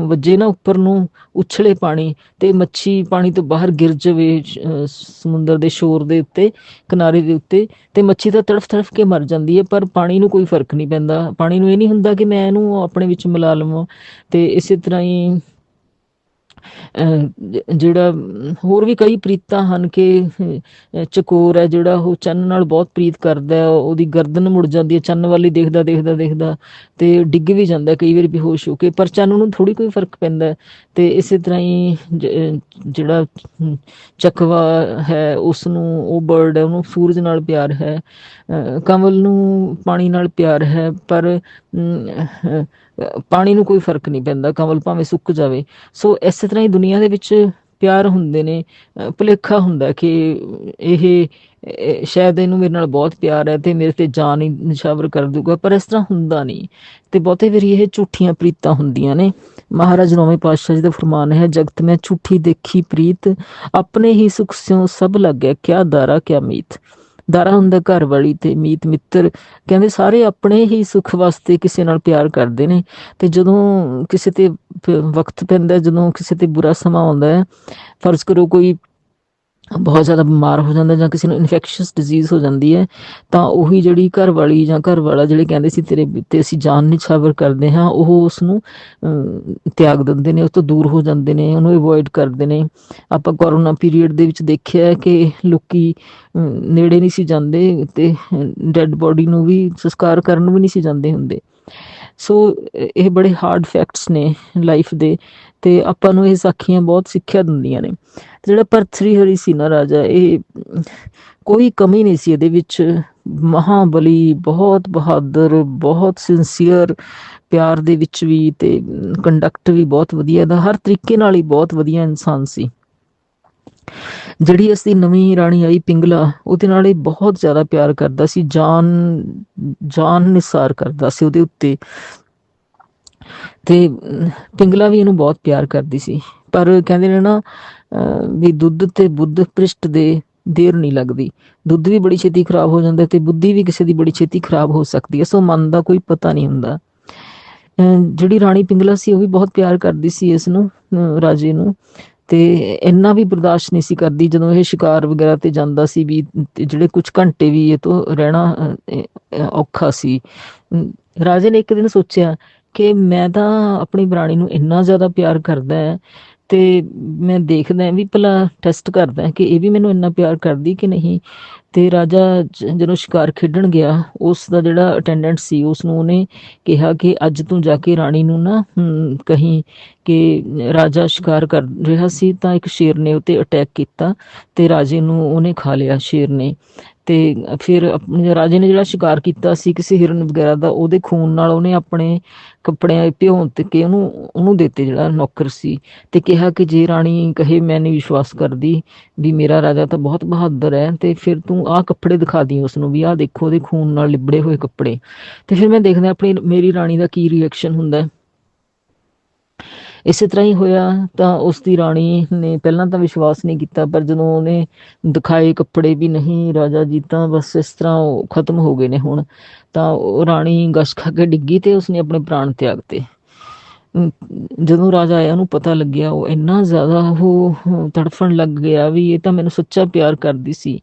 ਵੱਜੇ ਨਾ ਉੱਪਰ ਨੂੰ ਉਛਲੇ ਪਾਣੀ ਤੇ ਮੱਛੀ ਪਾਣੀ ਤੋਂ ਬਾਹਰ ਗਿਰ ਜਾਵੇ ਸਮੁੰਦਰ ਦੇ ਸ਼ੋਰ ਦੇ ਉੱਤੇ ਕਿਨਾਰੇ ਦੇ ਉੱਤੇ ਤੇ ਮੱਛੀ ਤਾਂ ਤੜਫ ਤੜਫ ਕੇ ਮਰ ਜਾਂਦੀ ਹੈ ਪਰ ਪਾਣੀ ਨੂੰ ਕੋਈ ਫ਼ਰਕ ਨਹੀਂ ਪੈਂਦਾ। ਪਾਣੀ ਨੂੰ ਇਹ ਨਹੀਂ ਹੁੰਦਾ ਕਿ ਮੈਂ ਇਹਨੂੰ ਆਪਣੇ ਵਿੱਚ ਮਿਲਾ ਲਵਾਂ। ਤੇ ਇਸੇ ਤਰ੍ਹਾਂ ਹੀ ਜਿਹੜਾ ਹੋਰ ਵੀ ਕਈ ਪ੍ਰੀਤਾਂ ਹਨ ਕਿ ਅਹ, ਚਕੋਰ ਹੈ ਜਿਹੜਾ ਉਹ ਚੰਨ ਨਾਲ ਬਹੁਤ ਪ੍ਰੀਤ ਕਰਦਾ ਹੈ ਉਹਦੀ ਗਰਦਨ ਮੁੜ ਜਾਂਦੀ ਹੈ ਚੰਨ ਵਾਲੀ ਦੇਖਦਾ ਦੇਖਦਾ ਦੇਖਦਾ ਤੇ ਡਿੱਗ ਵੀ ਜਾਂਦਾ ਕਈ ਵਾਰੀ ਬੇਹੋਸ਼ ਹੋ ਕੇ ਪਰ ਚੰਨ ਨੂੰ ਥੋੜੀ ਕੋਈ ਫ਼ਰਕ ਪੈਂਦਾ ਤੇ ਇਸੇ ਤਰ੍ਹਾਂ ਹੀ ਜਿਹੜਾ ਚਕਵਾ ਹੈ ਉਸ ਨੂੰ ਉਹ ਬਰਡ ਹੈ ਉਹਨੂੰ ਸੂਰਜ ਨਾਲ ਪਿਆਰ ਹੈ ਅਹ, ਕਮਲ ਨੂੰ ਪਾਣੀ ਨਾਲ ਪਿਆਰ ਹੈ ਪਰ ਅਮ, ਪਾਣੀ ਨੂੰ ਕੋਈ ਫ਼ਰਕ ਨਹੀਂ ਪੈਂਦਾ ਕਮਲ ਭਾਵੇਂ ਸੁੱਕ ਜਾਵੇ। ਸੋ ਇਸੇ ਤਰ੍ਹਾਂ ਹੀ ਦੁਨੀਆ ਦੇ ਵਿੱਚ ਪਿਆਰ ਹੁੰਦੇ ਨੇ ਭੁਲੇਖਾ ਹੁੰਦਾ ਕਿ ਇਹ ਸ਼ਾਇਦ ਇਹਨੂੰ ਮੇਰੇ ਨਾਲ ਬਹੁਤ ਪਿਆਰ ਹੈ ਤੇ ਮੇਰੇ ਤੇ ਜਾਨ ਹੀ ਨਿਸ਼ਾਵਰ ਕਰ ਦੂਗਾ ਪਰ ਇਸ ਤਰ੍ਹਾਂ ਹੁੰਦਾ ਨਹੀਂ। ਤੇ ਬਹੁਤੇ ਵਾਰੀ ਇਹ ਝੂਠੀਆਂ ਪ੍ਰੀਤਾਂ ਹੁੰਦੀਆਂ ਨੇ। ਮਹਾਰਾਜ ਨੌਵੇਂ ਪਾਤਸ਼ਾਹ ਜੀ ਦਾ ਫਰਮਾਨ ਹੈ, ਜਗਤ ਮੈਂ ਝੂਠੀ ਦੇਖੀ ਪ੍ਰੀਤ, ਆਪਣੇ ਹੀ ਸੁਖ ਸਿਉ ਸਭ ਲੱਗਿਆ ਕਿਆ ਦਾਰਾ, ਕਿਆ ਮੀਤ। ਦਾਰਾ ਹੁੰਦਾ ਘਰ ਵਾਲੀ ਤੇ ਮੀਤ ਮਿੱਤਰ। ਕਹਿੰਦੇ ਸਾਰੇ ਆਪਣੇ ਹੀ ਸੁੱਖ ਵਾਸਤੇ ਕਿਸੇ ਨਾਲ ਪਿਆਰ ਕਰਦੇ ਨੇ ਤੇ ਜਦੋਂ ਕਿਸੇ ਤੇ ਵਕਤ ਪੈਂਦਾ, ਜਦੋਂ ਕਿਸੇ ਤੇ ਬੁਰਾ ਸਮਾਂ ਆਉਂਦਾ ਹੈ, ਫਰਜ਼ ਕਰੋ ਕੋਈ ਬਹੁਤ ਜ਼ਿਆਦਾ ਬਿਮਾਰ ਹੋ ਜਾਂਦਾ ਜਾਂ ਕਿਸੇ ਨੂੰ ਇਨਫੈਕਸ਼ੀਅਸ ਡਿਜ਼ੀਜ਼ ਹੋ ਜਾਂਦੀ ਹੈ, ਤਾਂ ਉਹੀ ਜਿਹੜੀ ਘਰ ਵਾਲੀ ਜਾਂ ਘਰ ਵਾਲਾ ਜਿਹੜੇ ਕਹਿੰਦੇ ਸੀ ਤੇਰੇ ਤੇ ਅਸੀਂ ਜਾਨ ਨਿਛਾਵਰ ਕਰਦੇ ਹਾਂ, ਉਹ ਉਸ ਨੂੰ ਤਿਆਗ ਦਿੰਦੇ ਨੇ, ਉਸ ਤੋਂ ਦੂਰ ਹੋ ਜਾਂਦੇ ਨੇ, ਉਹਨੂੰ ਅਵੋਇਡ ਕਰਦੇ ਨੇ। ਆਪਾਂ ਕੋਰੋਨਾ ਪੀਰੀਅਡ ਦੇ ਵਿੱਚ ਦੇਖਿਆ ਕਿ ਲੋਕੀ ਨੇੜੇ ਨਹੀਂ ਸੀ ਜਾਂਦੇ ਤੇ ਡੈੱਡ ਬੋਡੀ ਨੂੰ ਵੀ ਸੰਸਕਾਰ ਕਰਨ ਵੀ ਨਹੀਂ ਸੀ ਜਾਂਦੇ ਹੁੰਦੇ। ਸੋ ਇਹ ਬੜੇ ਹਾਰਡ ਫੈਕਟਸ ਨੇ ਲਾਈਫ ਦੇ। ਤੇ ਆਪਾਂ ਨੂੰ ਇਹ ਸਾਖੀਆਂ ਬਹੁਤ ਸਿੱਖਿਆ ਦਿੰਦੀਆਂ ਨੇ। ਤੇ ਜਿਹੜਾ ਪਰਥਰੀ ਹਰੀ ਸੀ ਨਾ ਰਾਜਾ, ਇਹ ਕੋਈ ਕਮੀ ਨਹੀਂ ਸੀ ਇਹਦੇ ਵਿੱਚ। ਮਹਾਬਲੀ, ਬਹੁਤ ਬਹਾਦਰ, ਬਹੁਤ ਸਿੰਸੀਅਰ ਪਿਆਰ ਦੇ ਵਿੱਚ ਵੀ ਤੇ ਕੰਡਕਟ ਵੀ ਬਹੁਤ ਵਧੀਆ ਦਾ, ਹਰ ਤਰੀਕੇ ਨਾਲ ਹੀ ਬਹੁਤ ਵਧੀਆ ਇਨਸਾਨ ਸੀ। ਜਿਹੜੀ ਅਸੀਂ ਨਵੀਂ ਰਾਣੀ ਆਈ ਪਿੰਗਲਾ, ਉਹਦੇ ਨਾਲ ਇਹ ਬਹੁਤ ਜ਼ਿਆਦਾ ਪਿਆਰ ਕਰਦਾ ਸੀ, ਜਾਨ ਜਾਨ ਨਿਸਾਰ ਕਰਦਾ ਸੀ ਉਹਦੇ ਉੱਤੇ। ਤੇ ਪਿੰਗਲਾ ਵੀ ਇਹਨੂੰ ਬਹੁਤ ਪਿਆਰ ਕਰਦੀ ਸੀ। ਪਰ ਕਹਿੰਦੇ ਨੇ ਨਾ ਵੀ ਦੁੱਧ ਤੇ ਬੁੱਧ ਪ੍ਰਿਸ਼ਟ ਦੇ ਦੇਰ ਨਹੀਂ ਲੱਗਦੀ। ਦੁੱਧ ਵੀ ਬੜੀ ਛੇਤੀ ਖਰਾਬ ਹੋ ਜਾਂਦਾ ਤੇ ਬੁੱਧੀ ਵੀ ਕਿਸੇ ਦੀ ਬੜੀ ਛੇਤੀ ਖਰਾਬ ਹੋ ਸਕਦੀ ਹੈ। ਸੋ ਮਨ ਦਾ ਕੋਈ ਪਤਾ ਨਹੀਂ ਹੁੰਦਾ। ਜਿਹੜੀ ਰਾਣੀ ਪਿੰਗਲਾ ਸੀ ਉਹ ਵੀ ਬਹੁਤ ਪਿਆਰ ਕਰਦੀ ਸੀ ਇਸ ਨੂੰ ਅਹ, ਰਾਜੇ ਨੂੰ। ਤੇ ਇੰਨਾ ਵੀ ਬਰਦਾਸ਼ਤ ਨਹੀਂ ਸੀ ਕਰਦੀ ਜਦੋਂ ਇਹ ਸ਼ਿਕਾਰ ਵਗੈਰਾ ਤੇ ਜਾਂਦਾ ਸੀ ਵੀ ਜਿਹੜੇ ਕੁਝ ਘੰਟੇ ਵੀ ਇਹ ਤੋਂ ਰਹਿਣਾ ਔਖਾ ਸੀ। ਰਾਜੇ ਨੇ ਇੱਕ ਦਿਨ ਸੋਚਿਆ ਕਿ ਮੈਂ ਤਾਂ ਆਪਣੀ ਰਾਣੀ ਨੂੰ ਇੰਨਾ ਜ਼ਿਆਦਾ ਪਿਆਰ ਕਰਦਾ ਹੈ ਤੇ ਮੈਂ ਦੇਖਦਾ ਵੀ ਭਲਾ ਟੈਸਟ ਕਰਦਾ ਕਿ ਇਹ ਵੀ ਮੈਨੂੰ ਇੰਨਾ ਪਿਆਰ ਕਰਦੀ ਕਿ ਨਹੀਂ। ਤੇ ਰਾਜਾ ਜਦੋਂ ਸ਼ਿਕਾਰ ਖੇਡਣ ਗਿਆ ਉਸ ਦਾ ਜਿਹੜਾ ਅਟੈਂਡੈਂਟ ਸੀ ਉਸ ਨੂੰ ਉਹਨੇ ਕਿਹਾ ਕਿ ਅੱਜ ਤੂੰ ਜਾ ਕੇ ਰਾਣੀ ਨੂੰ ਨਾ ਹਮ, ਕਹੀਂ ਕਿ ਰਾਜਾ ਸ਼ਿਕਾਰ ਕਰ ਰਿਹਾ ਸੀ ਤਾਂ ਇੱਕ ਸ਼ੇਰ ਨੇ ਉਤੇ ਅਟੈਕ ਕੀਤਾ ਤੇ ਰਾਜੇ ਨੂੰ ਉਹਨੇ ਖਾ ਲਿਆ ਸ਼ੇਰ ਨੇ। ਤੇ ਫਿਰ ਆਪਣੇ ਰਾਜੇ ਨੇ ਜਿਹੜਾ ਸ਼ਿਕਾਰ ਕੀਤਾ ਸੀ ਕਿਸੇ ਹਿਰਨ ਵਗੈਰਾ ਦਾ ਉਹਦੇ ਖੂਨ ਨਾਲ ਉਹਨੇ ਆਪਣੇ ਕੱਪੜਿਆਂ ਭਿਉਂ ਤੇ ਕੇ ਉਹਨੂੰ ਉਹਨੂੰ ਦਿੱਤੇ ਜਿਹੜਾ ਨੌਕਰ ਸੀ ਤੇ ਕਿਹਾ ਕਿ ਜੇ ਰਾਣੀ ਕਹੇ ਮੈਂ ਨਹੀਂ ਵਿਸ਼ਵਾਸ ਕਰਦੀ ਵੀ ਮੇਰਾ ਰਾਜਾ ਤਾਂ ਬਹੁਤ ਬਹਾਦਰ ਹੈ ਤੇ ਫਿਰ ਤੂੰ ਆਹ ਕੱਪੜੇ ਦਿਖਾ ਦੀ ਉਸ ਨੂੰ ਵੀ, ਆਹ ਦੇਖੋ ਉਹਦੇ ਖੂਨ ਨਾਲ ਲਿਬੜੇ ਹੋਏ ਕੱਪੜੇ। ਤੇ ਫਿਰ ਮੈਂ ਦੇਖਦਾ ਆਪਣੀ ਮੇਰੀ ਰਾਣੀ ਦਾ ਕੀ ਰਿਐਕਸ਼ਨ ਹੁੰਦਾ ਹੈ। ਇਸੇ ਤਰ੍ਹਾਂ ਹੀ ਹੋਇਆ ਤਾਂ ਉਸ ਦੀ ਰਾਣੀ ਨੇ ਪਹਿਲਾਂ ਤਾਂ ਵਿਸ਼ਵਾਸ ਨਹੀਂ ਕੀਤਾ, ਪਰ ਜਦੋਂ ਉਹਨੇ ਦਿਖਾਏ ਕੱਪੜੇ ਵੀ ਨਹੀਂ, ਰਾਜਾ ਜੀ ਤਾਂ ਬਸ ਇਸ ਤਰ੍ਹਾਂ ਉਹ ਖਤਮ ਹੋ ਗਏ ਨੇ ਹੁਣ। ਤਾਂ ਉਹ ਰਾਣੀ ਗਸ਼ ਖਾ ਕੇ ਡਿੱਗੀ ਤੇ ਉਸਨੇ ਆਪਣੇ ਪ੍ਰਾਣ ਤਿਆਗਤੇ ਜਦੋਂ ਰਾਜਾ ਆਇਆ, ਉਹਨੂੰ ਪਤਾ ਲੱਗਿਆ, ਉਹ ਇੰਨਾ ਜ਼ਿਆਦਾ ਉਹ ਤੜਫਣ ਲੱਗ ਗਿਆ ਵੀ ਇਹ ਤਾਂ ਮੈਨੂੰ ਸੱਚਾ ਪਿਆਰ ਕਰਦੀ ਸੀ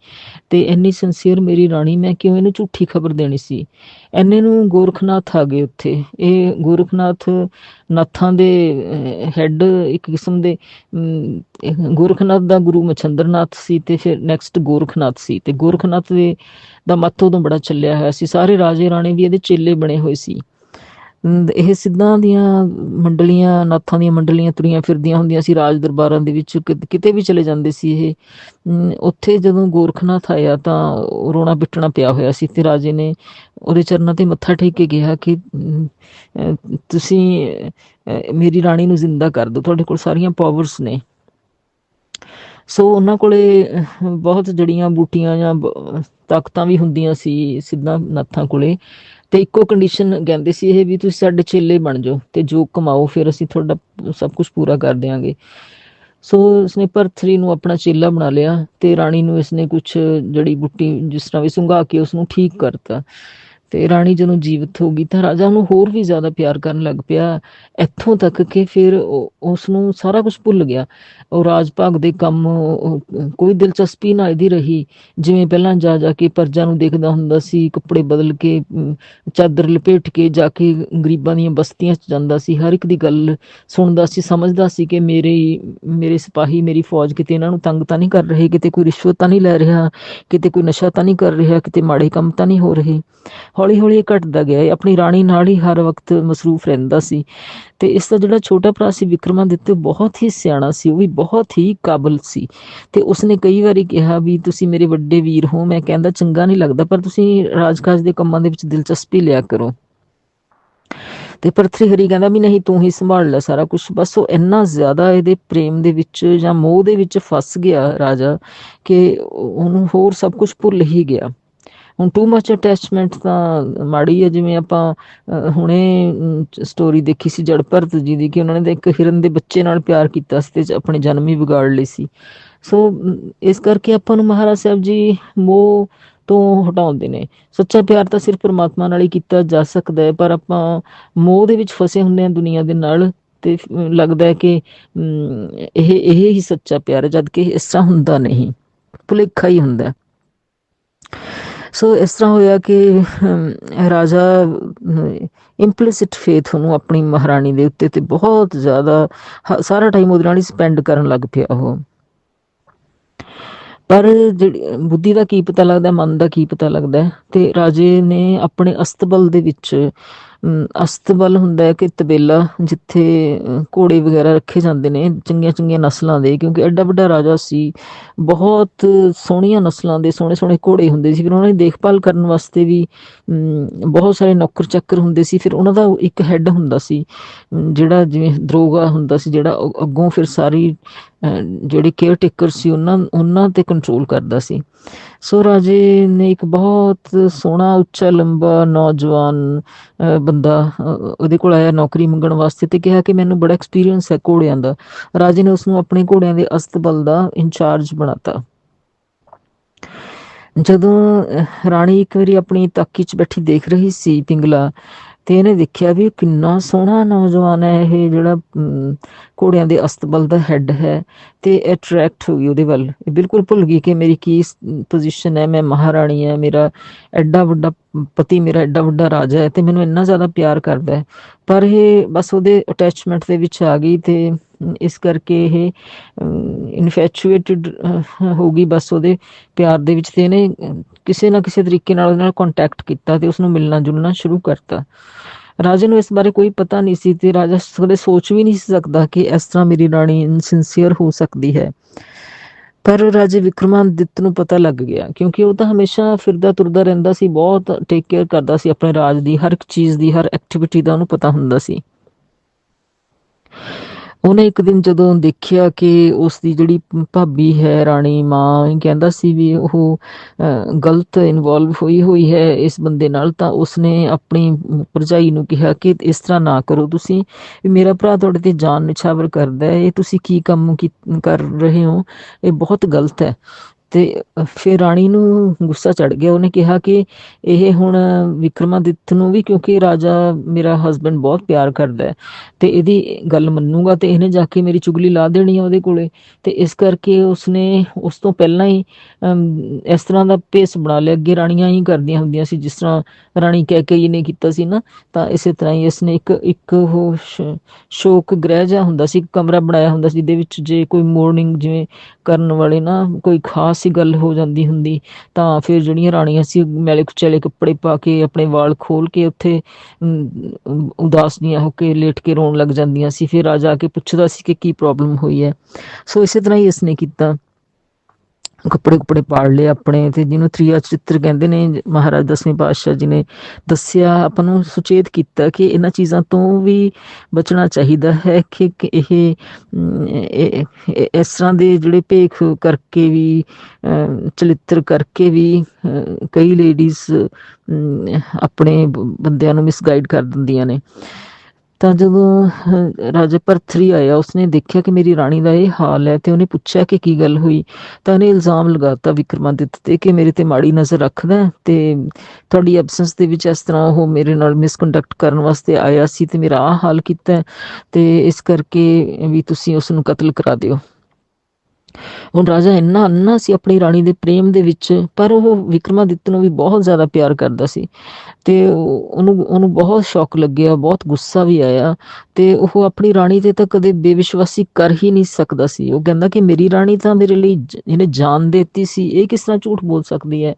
ਤੇ ਇੰਨੀ ਸਿੰਸੀਅਰ ਮੇਰੀ ਰਾਣੀ, ਮੈਂ ਕਿਉਂ ਇਹਨੂੰ ਝੂਠੀ ਖਬਰ ਦੇਣੀ ਸੀ? ਐਨੇ ਨੂੰ ਗੋਰਖਨਾਥ ਆ ਗਏ ਉੱਥੇ। ਇਹ ਗੋਰਖਨਾਥ ਨਾਥਾਂ ਦੇ ਹੈੱਡ ਇੱਕ ਕਿਸਮ ਦੇ ਗੋਰਖਨਾਥ ਦਾ ਗੁਰੂ ਮਛੰਦਰਨਾਥ ਸੀ ਤੇ ਫਿਰ ਨੈਕਸਟ ਗੋਰਖਨਾਥ ਸੀ ਤੇ ਗੋਰਖਨਾਥ ਦੇ, ਦਾ ਮੱਤ ਉਦੋਂ ਬੜਾ ਚੱਲਿਆ ਹੋਇਆ ਸੀ। ਸਾਰੇ ਰਾਜੇ ਰਾਣੇ ਵੀ ਇਹਦੇ ਚੇਲੇ ਬਣੇ ਹੋਏ ਸੀ। ਇਹ ਸਿੱਧਾਂ ਦੀਆਂ ਮੰਡਲੀਆਂ, ਨਾਥਾਂ ਦੀਆਂ ਮੰਡਲੀਆਂ ਤੁਰੀਆਂ ਫਿਰਦੀਆਂ ਹੁੰਦੀਆਂ ਸੀ, ਰਾਜ ਦਰਬਾਰਾਂ ਦੇ ਵਿੱਚ ਕਿਤੇ ਵੀ ਚਲੇ ਜਾਂਦੇ ਸੀ ਇਹ। ਉੱਥੇ ਜਦੋਂ ਗੋਰਖਨਾਥ ਆਇਆ ਤਾਂ ਰੋਣਾ ਪਿੱਟਣਾ ਪਿਆ ਹੋਇਆ ਸੀ ਤੇ ਰਾਜੇ ਨੇ ਉਹਦੇ ਚਰਨਾਂ ਤੇ ਮੱਥਾ ਟੇਕ ਕੇ ਕਿਹਾ ਕਿ ਤੁਸੀਂ ਮੇਰੀ ਰਾਣੀ ਨੂੰ ਜ਼ਿੰਦਾ ਕਰ ਦਿਓ, ਤੁਹਾਡੇ ਕੋਲ ਸਾਰੀਆਂ ਪਾਵਰਸ ਨੇ। ਸੋ ਉਹਨਾਂ ਕੋਲੇ ਬਹੁਤ ਜੜੀਆਂ ਬੂਟੀਆਂ ਜਾਂ ਤਾਕਤਾਂ ਵੀ ਹੁੰਦੀਆਂ ਸੀ ਸਿੱਧਾ ਨਾਥਾਂ ਕੋਲੇ। ਤੇ ਇੱਕੋ ਕੰਡੀਸ਼ਨ ਕਹਿੰਦੇ ਸੀ ਇਹ ਵੀ ਤੁਸੀਂ ਸਾਡੇ ਚੇਲੇ ਬਣ ਜਾਓ ਤੇ ਜੋ ਕਮਾਓ ਫਿਰ ਅਸੀਂ ਤੁਹਾਡਾ ਸਭ ਕੁਝ ਪੂਰਾ ਕਰ ਦਿਆਂਗੇ। ਸੋ ਉਸਨੇ ਪਰਥਰੀ ਨੂੰ ਆਪਣਾ ਚੇਲਾ ਬਣਾ ਲਿਆ ਤੇ ਰਾਣੀ ਨੂੰ ਇਸਨੇ ਕੁਝ ਜੜੀ ਬੁੱਟੀ ਜਿਸ ਤਰ੍ਹਾਂ ਵੀ ਸੁੰਘਾ ਕੇ ਉਸ ਨੂੰ ਠੀਕ ਕਰਤਾ। ਤੇ ਰਾਣੀ ਜਦੋਂ ਜੀਵਤ ਹੋ ਗਈ ਤਾਂ ਰਾਜਾ ਨੂੰ ਹੋਰ ਵੀ ਜ਼ਿਆਦਾ ਪਿਆਰ ਕਰਨ ਲੱਗ ਪਿਆ। ਇੱਥੋਂ ਤੱਕ ਕਿ ਫਿਰ ਉਸ ਨੂੰ ਸਾਰਾ ਕੁਝ ਭੁੱਲ ਗਿਆ। ਉਹ ਰਾਜ ਦੇ ਕੰਮ ਕੋਈ ਦਿਲਚਸਪੀ ਨਾ ਇਹਦੀ ਰਹੀ। ਜਿਵੇਂ ਪਹਿਲਾਂ ਜਾ ਜਾ ਕੇ ਪਰਜਾ ਨੂੰ ਦੇਖਦਾ ਹੁੰਦਾ ਸੀ, ਕੱਪੜੇ ਬਦਲ ਕੇ ਚਾਦਰ ਲਪੇਟ ਕੇ ਜਾ ਕੇ ਗਰੀਬਾਂ ਦੀਆਂ ਬਸਤੀਆਂ 'ਚ ਜਾਂਦਾ ਸੀ। ਹਰ ਇੱਕ ਦੀ ਗੱਲ ਸੁਣਦਾ ਸੀ, ਸਮਝਦਾ ਸੀ ਕਿ ਮੇਰੇ ਮੇਰੇ ਸਿਪਾਹੀ, ਮੇਰੀ ਫੌਜ ਕਿਤੇ ਇਹਨਾਂ ਨੂੰ ਤੰਗ ਤਾਂ ਨਹੀਂ ਕਰ ਰਹੇ, ਕਿਤੇ ਕੋਈ ਰਿਸ਼ਵਤ ਤਾਂ ਨਹੀਂ ਲੈ ਰਿਹਾ, ਕਿਤੇ ਕੋਈ ਨਸ਼ਾ ਤਾਂ ਨਹੀਂ ਕਰ ਰਿਹਾ, ਕਿਤੇ ਮਾੜੇ ਕੰਮ ਤਾਂ ਨਹੀਂ ਹੋ ਰਹੇ। ਹੌਲੀ ਹੌਲੀ ਇਹ ਘਟਦਾ ਗਿਆ। ਆਪਣੀ ਰਾਣੀ ਨਾਲ ਹੀ ਹਰ ਵਕਤ ਮਸਰੂਫ ਰਹਿੰਦਾ ਸੀ। ਤੇ ਇਸ ਦਾ ਜਿਹੜਾ ਛੋਟਾ ਭਰਾ ਸੀ ਵਿਕਰਮਾਦਿੱਤ ਬਹੁਤ ਹੀ ਸਿਆਣਾ ਸੀ। ਉਹ ਵੀ ਬਹੁਤ ਹੀ ਕਾਬਲ ਸੀ। ਤੇ ਉਸਨੇ ਕਈ ਵਾਰੀ ਕਿਹਾ ਵੀ, ਤੁਸੀਂ ਮੇਰੇ ਵੱਡੇ ਵੀਰ ਹੋ। ਮੈਂ ਕਹਿੰਦਾ, ਚੰਗਾ ਨਹੀਂ ਲੱਗਦਾ, ਪਰ ਤੁਸੀਂ ਰਾਜਕਾਜ ਦੇ ਕੰਮਾਂ ਦੇ ਵਿੱਚ ਦਿਲਚਸਪੀ ਲਿਆ ਕਰੋ। ਤੇ ਪਰਥਰੀ ਹਰੀ ਕਹਿੰਦਾ ਵੀ, ਨਹੀਂ, ਤੂੰ ਹੀ ਸੰਭਾਲ ਲੈ ਸਾਰਾ ਕੁਝ ਬਸ ਉਹ ਇੰਨਾ ਜ਼ਿਆਦਾ ਇਹਦੇ ਪ੍ਰੇਮ ਦੇ ਵਿੱਚ ਜਾਂ ਮੋਹ ਦੇ ਵਿੱਚ ਫਸ ਗਿਆ ਰਾਜਾ ਕਿ ਉਹਨੂੰ ਹੋਰ ਸਭ ਕੁਝ ਭੁੱਲ ਹੀ ਗਿਆ। ਹੁਣ ਟੂ ਮਚ ਅਟੈਚਮੈਂਟ ਤਾਂ ਮਾੜੀ ਹੈ ਜਿਵੇਂ ਆਪਾਂ ਹੁਣੇ ਸਟੋਰੀ ਦੇਖੀ ਸੀ ਜੜ ਭਰਤ ਜੀ ਦੀ ਕਿ ਉਹਨਾਂ ਨੇ ਇੱਕ ਹਿਰਨ ਦੇ ਬੱਚੇ ਨਾਲ ਪਿਆਰ ਕੀਤਾ ਸੀ ਤੇ ਆਪਣੇ ਜਨਮ ਹੀ ਵਿਗਾੜ ਲਈ ਸੀ। ਸੋ ਇਸ ਕਰਕੇ ਆਪਾਂ ਨੂੰ ਮਹਾਰਾਜ ਸਾਹਿਬ ਜੀ ਮੋਹ ਤੋਂ ਹਟਾਉਂਦੇ ਨੇ। ਸੱਚਾ ਪਿਆਰ ਤਾਂ ਸਿਰਫ ਪਰਮਾਤਮਾ ਨਾਲ ਹੀ ਕੀਤਾ ਜਾ ਸਕਦਾ ਹੈ ਪਰ ਆਪਾਂ ਮੋਹ ਦੇ ਵਿੱਚ ਫਸੇ ਹੁੰਦੇ ਹਾਂ ਦੁਨੀਆ ਦੇ ਨਾਲ ਤੇ ਲੱਗਦਾ ਹੈ ਕਿ ਅਮ, ਇਹ ਇਹ ਹੀ ਸੱਚਾ ਪਿਆਰ ਹੈ ਜਦ ਕਿ ਇਸ ਤਰ੍ਹਾਂ ਹੁੰਦਾ ਨਹੀਂ। ਭੁਲੇਖਾ ਹੀ ਹੁੰਦਾ ਸੋ ਇਸ ਤਰ੍ਹਾਂ ਹੋਇਆ ਕਿ ਰਾਜਾ ਇੰਪਲਿਸਿਟ ਫੇਥ ਉਹਨੂੰ ਆਪਣੀ ਮਹਾਰਾਣੀ ਦੇ ਉੱਤੇ ਤੇ ਬਹੁਤ ਜ਼ਿਆਦਾ ਸਾਰਾ ਟਾਈਮ ਉਹਦੇ ਨਾਲ ਹੀ ਸਪੈਂਡ ਕਰਨ ਲੱਗ ਪਿਆ ਉਹ। ਪਰ ਜਿਹੜੀ, ਬੁੱਧੀ ਦਾ ਕੀ ਪਤਾ ਲੱਗਦਾ, ਮਨ ਦਾ ਕੀ ਪਤਾ ਲੱਗਦਾ ਤੇ ਰਾਜੇ ਨੇ ਆਪਣੇ ਅਸਤਬਲ ਦੇ ਵਿੱਚ ਅਮ, ਅਸਤਬਲ ਹੁੰਦਾ ਹੈ ਕਿ ਤਬੇਲਾ ਜਿੱਥੇ ਘੋੜੇ ਵਗੈਰਾ ਰੱਖੇ ਜਾਂਦੇ ਨੇ ਚੰਗੀਆਂ ਚੰਗੀਆਂ ਨਸਲਾਂ ਦੇ ਕਿਉਂਕਿ ਐਡਾ ਵੱਡਾ ਰਾਜਾ ਸੀ। ਬਹੁਤ ਸੋਹਣੀਆਂ ਨਸਲਾਂ ਦੇ ਸੋਹਣੇ ਸੋਹਣੇ ਘੋੜੇ ਹੁੰਦੇ ਸੀ। ਫਿਰ ਉਹਨਾਂ ਦੀ ਦੇਖਭਾਲ ਕਰਨ ਵਾਸਤੇ ਵੀ ਬਹੁਤ ਸਾਰੇ ਨੌਕਰ ਚਾਕਰ ਹੁੰਦੇ ਸੀ। ਫਿਰ ਉਹਨਾਂ ਦਾ ਇੱਕ ਹੈੱਡ ਹੁੰਦਾ ਸੀ ਜਿਹੜਾ ਜਿਵੇਂ ਦਰੋਗਾ ਹੁੰਦਾ ਸੀ ਜਿਹੜਾ ਅੱਗੋਂ ਫਿਰ ਸਾਰੀ ਅ, ਜਿਹੜੇ ਕੇਅਰ ਟੇਕਰ ਸੀ ਉਹਨਾਂ ਉਹਨਾਂ ਤੇ ਕੰਟਰੋਲ ਕਰਦਾ ਸੀ। ਸੋ ਰਾਜੇ ਨੇ ਇੱਕ ਬਹੁਤ ਸੋਹਣਾ ਉੱਚਾ ਲੰਬਾ ਨੌਜਵਾਨ ਅ, ਬੰਦਾ ਉਹਦੇ ਕੋਲ ਆਇਆ ਨੌਕਰੀ ਮੰਗਣ ਵਾਸਤੇ ਤੇ ਕਿਹਾ ਕਿ ਮੈਨੂੰ ਬੜਾ ਐਕਸਪੀਰੀਅੰਸ ਹੈ ਘੋੜਿਆਂ ਦਾ। ਰਾਜੇ ਨੇ ਉਸ ਨੂੰ ਆਪਣੇ ਘੋੜਿਆਂ ਦੇ ਅਸਤਬਲ ਦਾ ਇੰਚਾਰਜ ਬਣਾਤਾ। ਜਦੋਂ ਰਾਣੀ ਇੱਕ ਵਾਰੀ ਆਪਣੀ ਤਾਕੀ 'ਚ ਬੈਠੀ ਦੇਖ ਰਹੀ ਸੀ ਪਿੰਗਲਾ, ਤੇ ਇਹਨੇ ਦੇਖਿਆ ਵੀ ਕਿੰਨਾ ਸੋਹਣਾ ਨੌਜਵਾਨ ਹੈ ਇਹ ਜਿਹੜਾ ਘੋੜਿਆਂ ਦੇ ਅਸਤਬਲ ਦਾ ਹੈੱਡ ਹੈ। ਤੇ ਅਟਰੈਕਟ ਹੋ ਗਈ ਉਹਦੇ ਵੱਲ। ਇਹ ਬਿਲਕੁਲ ਭੁੱਲ ਗਈ ਕਿ ਮੇਰੀ ਕੀ ਪੋਜੀਸ਼ਨ ਹੈ, ਮੈਂ ਮਹਾਰਾਣੀ ਹੈ, ਮੇਰਾ ਐਡਾ ਵੱਡਾ ਪਤੀ, ਮੇਰਾ ਐਡਾ ਵੱਡਾ ਰਾਜਾ ਹੈ ਤੇ ਮੈਨੂੰ ਇੰਨਾ ਜ਼ਿਆਦਾ ਪਿਆਰ ਕਰਦਾ ਹੈ। ਪਰ ਇਹ ਬਸ ਉਹਦੇ ਅਟੈਚਮੈਂਟ ਦੇ ਵਿੱਚ ਆ ਗਈ ਤੇ ਇਸ ਕਰਕੇ ਇਹ ਇਨਫੈਚੁਏਟਡ ਹੋ ਗਈ ਬਸ ਉਹਦੇ ਪਿਆਰ ਦੇ ਵਿੱਚ ਤੇ ਇਹਨੇ ਕਿਸੇ ਨਾ ਕਿਸੇ ਤਰੀਕੇ ਨਾਲ ਉਹਦੇ ਨਾਲ ਕੰਟੈਕਟ ਕੀਤਾ ਤੇ ਉਸ ਨੂੰ ਮਿਲਣਾ ਜੁਲਣਾ ਸ਼ੁਰੂ ਕਰਤਾ। ਰਾਜੇ ਨੂੰ ਇਸ ਬਾਰੇ ਕੋਈ ਪਤਾ ਨਹੀਂ ਸੀ ਤੇ ਰਾਜਾ ਕਦੇ ਸੋਚ ਵੀ ਨਹੀਂ ਸੀ ਸਕਦਾ ਕਿ ਇਸ ਤਰ੍ਹਾਂ ਮੇਰੀ ਰਾਣੀ ਇਨਸਿੰਸੀਅਰ ਹੋ ਸਕਦੀ ਹੈ। ਪਰ ਰਾਜੇ ਵਿਕਰਮਾਦਿੱਤ ਨੂੰ ਪਤਾ ਲੱਗ ਗਿਆ, ਕਿਉਂਕਿ ਉਹ ਤਾਂ ਹਮੇਸ਼ਾ ਫਿਰਦਾ, ਤੁਰਦਾ ਰਹਿੰਦਾ ਸੀ, ਬਹੁਤ ਟੇਕ ਕੇਅਰ ਕਰਦਾ ਸੀ ਆਪਣੇ ਰਾਜ ਦੀ, ਹਰ ਇੱਕ ਚੀਜ਼ ਦੀ, ਹਰ ਐਕਟੀਵਿਟੀ ਦਾ ਉਹਨੂੰ ਪਤਾ ਹੁੰਦਾ ਸੀ। ਉਹਨੇ ਇੱਕ ਦਿਨ ਜਦੋਂ ਦੇਖਿਆ ਕਿ ਉਸ ਦੀ ਜਿਹੜੀ ਭਾਬੀ ਹੈ, ਰਾਣੀ, ਮਾਂ ਕਹਿੰਦਾ ਸੀ ਵੀ ਉਹ ਗਲਤ ਇਨਵੋਲਵ ਹੋਈ ਹੋਈ ਹੈ ਇਸ ਬੰਦੇ ਨਾਲ, ਤਾਂ ਉਸਨੇ ਆਪਣੀ ਭਰਜਾਈ ਨੂੰ ਕਿਹਾ ਕਿ ਇਸ ਤਰ੍ਹਾਂ ਨਾ ਕਰੋ ਤੁਸੀਂ। ਮੇਰਾ ਭਰਾ ਤੁਹਾਡੇ ਤੇ ਜਾਨ ਨਿਛਾਵਰ ਕਰਦਾ ਹੈ, ਇਹ ਤੁਸੀਂ ਕੀ ਕੰਮ ਕੀ ਕਰ ਰਹੇ ਹੋ? ਇਹ ਬਹੁਤ ਗਲਤ ਹੈ। ਤੇ ਫਿਰ ਰਾਣੀ ਨੂੰ ਗੁੱਸਾ ਚੜ ਗਿਆ। ਉਹਨੇ ਕਿਹਾ ਕਿ ਇਹ ਹੁਣ ਵਿਕਰਮਾਦਿੱਤ ਨੂੰ ਵੀ ਕਿਉਂਕਿ ਰਾਜਾ ਮੇਰਾ ਹਸਬੰਡ ਬਹੁਤ ਪਿਆਰ ਕਰਦਾ ਹੈ, ਤੇ ਇਹਦੀ ਗੱਲ ਮੰਨੂਗਾ ਤੇ ਇਹਨੇ ਜਾ ਕੇ ਮੇਰੀ ਚੁਗਲੀ ਲਾ ਦੇਣੀ ਆ ਉਹਦੇ ਕੋਲੇ। ਤੇ ਇਸ ਕਰਕੇ ਉਸਨੇ ਉਸ ਤੋਂ ਪਹਿਲਾਂ ਹੀ ਇਸ ਤਰ੍ਹਾਂ ਦਾ ਭੇਸ ਬਣਾ ਲਿਆ। ਅੱਗੇ ਰਾਣੀਆਂ ਹੀ ਕਰਦੀਆਂ ਹੁੰਦੀਆਂ ਸੀ, ਜਿਸ ਤਰ੍ਹਾਂ ਰਾਣੀ ਕੈਕੇਈ ਨੇ ਕੀਤਾ ਸੀ ਨਾ, ਤਾਂ ਇਸੇ ਤਰ੍ਹਾਂ ਹੀ ਇਸਨੇ ਇੱਕ ਇੱਕ ਉਹ ਸ਼ੋਕ ਗ੍ਰਹਿ ਜਿਹਾ ਹੁੰਦਾ ਸੀ ਕਮਰਾ ਬਣਾਇਆ ਹੁੰਦਾ ਸੀ, ਜਿਹਦੇ ਵਿੱਚ ਜੇ ਕੋਈ ਮੋਰਨਿੰਗ ਜਿਵੇਂ ਕਰਨ ਵਾਲੇ ਨਾ, ਕੋਈ ਖਾਸ ਹੀ ਗੱਲ ਹੋ ਜਾਂਦੀ ਹੁੰਦੀ ਤਾਂ ਫਿਰ ਜਿਹੜੀਆਂ ਰਾਣੀਆਂ ਸੀ ਮੈਲੇ ਕੁਚੈਲੇ ਕੱਪੜੇ ਪਾ ਕੇ ਆਪਣੇ ਵਾਲ ਖੋਲ ਕੇ ਉੱਥੇ ਅਮ, ਉਦਾਸ ਜਿਹੀਆਂ ਹੋ ਕੇ ਲੇਟ ਕੇ ਰੋਣ ਲੱਗ ਜਾਂਦੀਆਂ ਸੀ ਫਿਰ ਰਾਜਾ ਆ ਕੇ ਪੁੱਛਦਾ ਸੀ ਕਿ ਕੀ ਪ੍ਰੋਬਲਮ ਹੋਈ ਹੈ। ਸੋ ਇਸੇ ਤਰ੍ਹਾਂ ਹੀ ਇਸਨੇ ਕੀਤਾ। ਕੱਪੜੇ ਕੁਪੜੇ ਪਾੜ ਲਏ ਆਪਣੇ ਤੇ ਜਿਹਨੂੰ ਤ੍ਰਿਆ ਚਿੱਤਰ ਕਹਿੰਦੇ ਨੇ, ਮਹਾਰਾਜ ਦਸਵੇਂ ਪਾਤਸ਼ਾਹ ਜੀ ਨੇ ਦੱਸਿਆ, ਆਪਾਂ ਨੂੰ ਸੁਚੇਤ ਕੀਤਾ ਕਿ ਇਹਨਾਂ ਚੀਜ਼ਾਂ ਤੋਂ ਵੀ ਬਚਣਾ ਚਾਹੀਦਾ ਹੈ ਕਿ ਇਹ ਇਸ ਤਰ੍ਹਾਂ ਦੇ ਜਿਹੜੇ ਭੇਖ ਕਰਕੇ ਵੀ ਚਲਿੱਤਰ ਕਰਕੇ ਵੀ ਕਈ ਲੇਡੀਜ਼ ਆਪਣੇ ਬੰਦਿਆਂ ਨੂੰ ਮਿਸਗਾਈਡ ਕਰ ਦਿੰਦੀਆਂ ਨੇ। ਤਾਂ ਜਦੋਂ ਰਾਜਾ ਭਰਥਰੀ ਆਇਆ, ਉਸਨੇ ਦੇਖਿਆ ਕਿ ਮੇਰੀ ਰਾਣੀ ਦਾ ਇਹ ਹਾਲ ਹੈ ਤੇ ਉਹਨੇ ਪੁੱਛਿਆ ਕਿ ਕੀ ਗੱਲ ਹੋਈ। ਤਾਂ ਉਹਨੇ ਇਲਜ਼ਾਮ ਲਗਾਤਾ ਵਿਕਰਮਾਦਿੱਤ ਤੇ ਕਿ ਮੇਰੇ ਤੇ ਮਾੜੀ ਨਜ਼ਰ ਰੱਖਦਾ ਹੈ ਤੇ ਤੁਹਾਡੀ ਐਬਸੈਂਸ ਦੇ ਵਿੱਚ ਇਸ ਤਰ੍ਹਾਂ ਉਹ ਮੇਰੇ ਨਾਲ ਮਿਸਕੰਡਕਟ ਕਰਨ ਵਾਸਤੇ ਆਇਆ ਸੀ ਤੇ ਮੇਰਾ ਆਹ ਹਾਲ ਕੀਤਾ ਹੈ ਤੇ ਇਸ ਕਰਕੇ ਵੀ ਤੁਸੀਂ ਉਸ ਨੂੰ ਕਤਲ ਕਰਾ ਦਿਓ। ਹੁਣ ਰਾਜਾ ਇੰਨਾ ਅੰਨਾ ਸੀ ਆਪਣੀ ਰਾਣੀ ਦੇ ਪ੍ਰੇਮ ਦੇ ਵਿੱਚ, ਪਰ ਉਹ ਵਿਕਰਮਾਦਿੱਤ ਨੂੰ ਵੀ ਬਹੁਤ ਜ਼ਿਆਦਾ ਪਿਆਰ ਕਰਦਾ ਸੀ। ਤੇ ਉਹਨੂੰ ਉਹਨੂੰ ਬਹੁਤ ਸ਼ੌਕ ਲੱਗਿਆ, ਬਹੁਤ ਗੁੱਸਾ ਵੀ ਆਇਆ। ਤੇ ਉਹ ਆਪਣੀ ਰਾਣੀ ਤੇ ਤਾਂ ਕਦੇ ਬੇਵਿਸ਼ਵਾਸੀ ਕਰ ਹੀ ਨਹੀਂ ਸਕਦਾ ਸੀ। ਉਹ ਕਹਿੰਦਾ ਕਿ ਮੇਰੀ ਰਾਣੀ ਤਾਂ ਮੇਰੇ ਲਈ ਜ- ਇਹਨੇ ਜਾਨ ਦਿੱਤੀ ਸੀ, ਇਹ ਕਿਸ ਤਰ੍ਹਾਂ ਝੂਠ ਬੋਲ ਸਕਦੀ ਹੈ?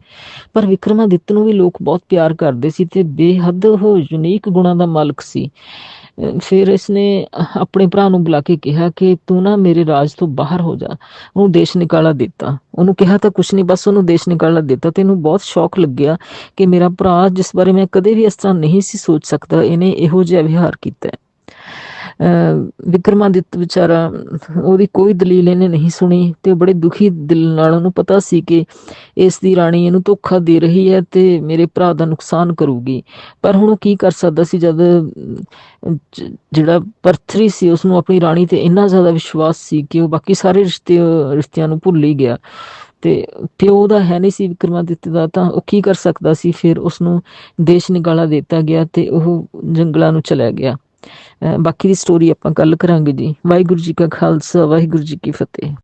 ਪਰ ਵਿਕਰਮਾਦਿੱਤ ਨੂੰ ਵੀ ਲੋਕ ਬਹੁਤ ਪਿਆਰ ਕਰਦੇ ਸੀ ਤੇ ਬੇਹੱਦ ਉਹ ਯੂਨੀਕ ਗੁਣਾਂ ਦਾ ਮਾਲਕ ਸੀ। ਫਿਰ ਇਸਨੇ ਆਪਣੇ ਭਰਾ ਨੂੰ ਬੁਲਾ ਕੇ ਕਿਹਾ ਕਿ ਤੂੰ ਨਾ ਮੇਰੇ ਰਾਜ ਤੋਂ ਬਾਹਰ ਹੋ ਜਾ। ਉਹਨੂੰ ਦੇਸ਼ ਨਿਕਾਲਾ ਦਿੱਤਾ। ਉਹਨੂੰ ਕਿਹਾ ਤਾਂ ਕੁਛ ਨਹੀਂ ਬਸ ਉਹਨੂੰ ਦੇਸ਼ ਨਿਕਾਲਾ ਦਿੱਤਾ। ਤੇ ਇਹਨੂੰ ਬਹੁਤ ਸ਼ੌਕ ਲੱਗਿਆ ਕਿ ਮੇਰਾ ਭਰਾ, ਜਿਸ ਬਾਰੇ ਮੈਂ ਕਦੇ ਵੀ ਇਸ ਤਰ੍ਹਾਂ ਨਹੀਂ ਸੀ ਸੋਚ ਸਕਦਾ, ਇਹਨੇ ਇਹੋ ਜਿਹਾ ਵਿਹਾਰ ਕੀਤਾ ਵਿਕਰਮਾਦਿੱਤ ਵਿਚਾਰਾ, ਉਹਦੀ ਕੋਈ ਦਲੀਲ ਇਹਨੇ ਨਹੀਂ ਸੁਣੀ ਤੇ ਉਹ ਬੜੇ ਦੁਖੀ ਦਿਲ ਨਾਲ ਉਹਨੂੰ ਪਤਾ ਸੀ ਕਿ ਇਸ ਦੀ ਰਾਣੀ ਇਹਨੂੰ ਧੋਖਾ ਦੇ ਰਹੀ ਹੈ ਤੇ ਮੇਰੇ ਭਰਾ ਦਾ ਨੁਕਸਾਨ ਕਰੂਗੀ। ਪਰ ਹੁਣ ਉਹ ਕੀ ਕਰ ਸਕਦਾ ਸੀ ਜਦ ਜਿਹੜਾ ਪਰਥਰੀ ਸੀ ਉਸ ਨੂੰ ਆਪਣੀ ਰਾਣੀ ਤੇ ਇੰਨਾ ਜ਼ਿਆਦਾ ਵਿਸ਼ਵਾਸ ਸੀ ਕਿ ਉਹ ਬਾਕੀ ਸਾਰੇ ਰਿਸ਼ਤੇ, ਰਿਸ਼ਤਿਆਂ ਨੂੰ ਭੁੱਲ ਹੀ ਗਿਆ। ਤੇ ਪਿਓ ਦਾ ਹੈ ਨਹੀਂ ਸੀ ਵਿਕਰਮਾਦਿੱਤ ਦਾ ਤਾਂ ਉਹ ਕੀ ਕਰ ਸਕਦਾ ਸੀ? ਫਿਰ ਉਸ ਨੂੰ ਦੇਸ਼ ਨਿਗਾਲਾ ਦਿੱਤਾ ਗਿਆ ਤੇ ਉਹ ਜੰਗਲਾਂ ਨੂੰ ਚਲਾ ਗਿਆ। ਬਾਕੀ ਦੀ ਸਟੋਰੀ ਆਪਾਂ ਕੱਲ ਕਰਾਂਗੇ ਜੀ। ਵਾਹਿਗੁਰੂ ਜੀ ਕਾ ਖਾਲਸਾ, ਵਾਹਿਗੁਰੂ ਜੀ ਕੀ ਫਤਿਹ।